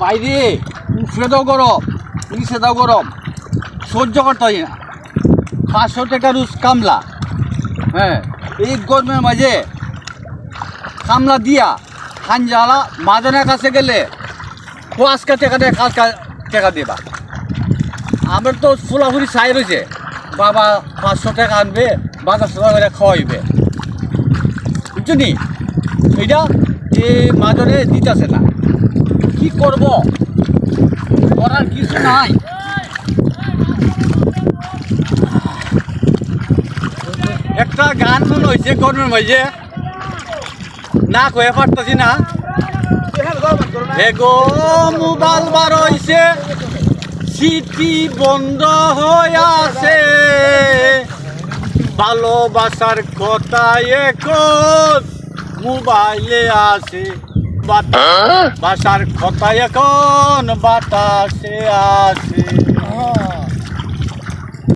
বাইরে দাও গরম নিচে দাও গরম। সহ্য করতে হয় না। পাঁচশো টাকা রুজ কামলা। হ্যাঁ এই গরমের মাঝে কামলা দিয়া খানজালা মাদনের কাছে গেলে পাঁচটা টাকা দিয়ে কাজ টাকা দেবা। আমার তো ফুলাফুলি চাই রয়েছে বাবা পাঁচশো টাকা আনবে, বাজার সবাই করে খাওয়াইবে। বুঝছ নি? এইটা এই মাজনে দিতেছে না। কি করব? করার কিছু নাই। একটা গান মনে হয়েছে গরমের মাঝে না কয়ে পারতেছি না। মোবাইল বার হইছে। সিটি বন্ধ হয়ে আছে। ভালোবাসার কথা এখন মোবাইলে আছে। বাসার কথা এখন বাতাসে আছে